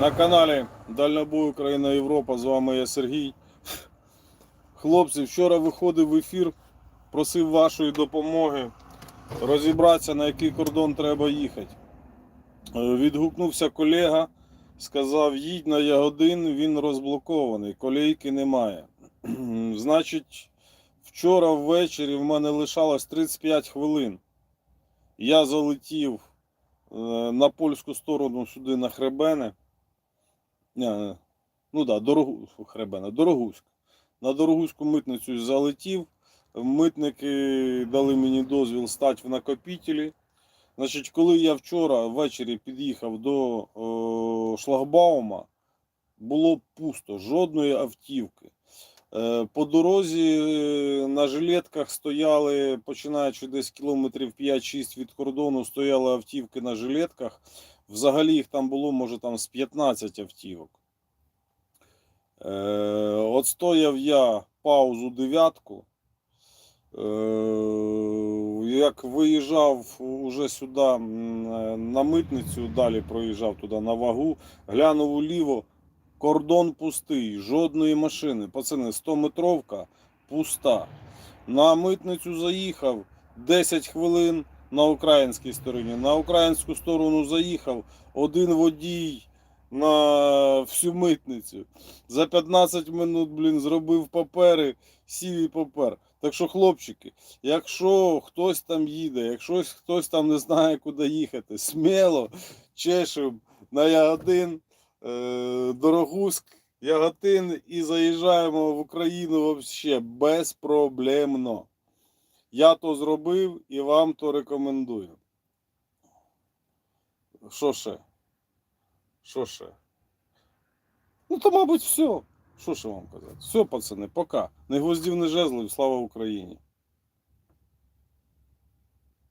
На каналі Дальнобой Україна Європа. З вами я Сергій. Хлопці, вчора виходив в ефір, просив вашої допомоги розібратися, на який кордон треба їхати. Е, Відгукнувся колега, сказав, їдь на Ягодин, він розблокований, колейки немає. Значить, вчора ввечері в мене лишалось 35 хвилин. Я залетів е, на польську сторону сюди на Хребене. Ні, ну так, да, дорогу, Хребена, Дорогуськ. На Дорогуську митницю залетів. Митники дали мені дозвіл стати в накопітелі. Значить, коли я вчора ввечері під'їхав до о, шлагбаума, було пусто, жодної автівки. Е, По дорозі е, на жилетках стояли, починаючи десь кілометрів 5-6 від кордону, стояли автівки на жилетках. Взагалі їх там було, може, там з 15 автівок. Е, от стояв я паузу дев'ятку. Е, як виїжджав уже сюди на митницю, далі проїжджав туди на вагу, глянув уліво, кордон пустий, жодної машини. Пацани, 100-метровка пуста. На митницю заїхав 10 хвилин на українській стороні. На українську сторону заїхав один водій на всю митницю. За 15 минут, блін, зробив папери, сів і попер. Так що, хлопчики, якщо хтось там їде, якщо хтось там не знає, куди їхати, сміло чешем на Ягодин, е, Дорогуськ, Яготин і заїжджаємо в Україну взагалі безпроблемно. Я то зробив і вам то рекомендую. Що ще? Що ще? Ну, то, мабуть, все. Що ще вам казати? Все, пацани, пока. Не гвоздів, не жезлів, слава Україні.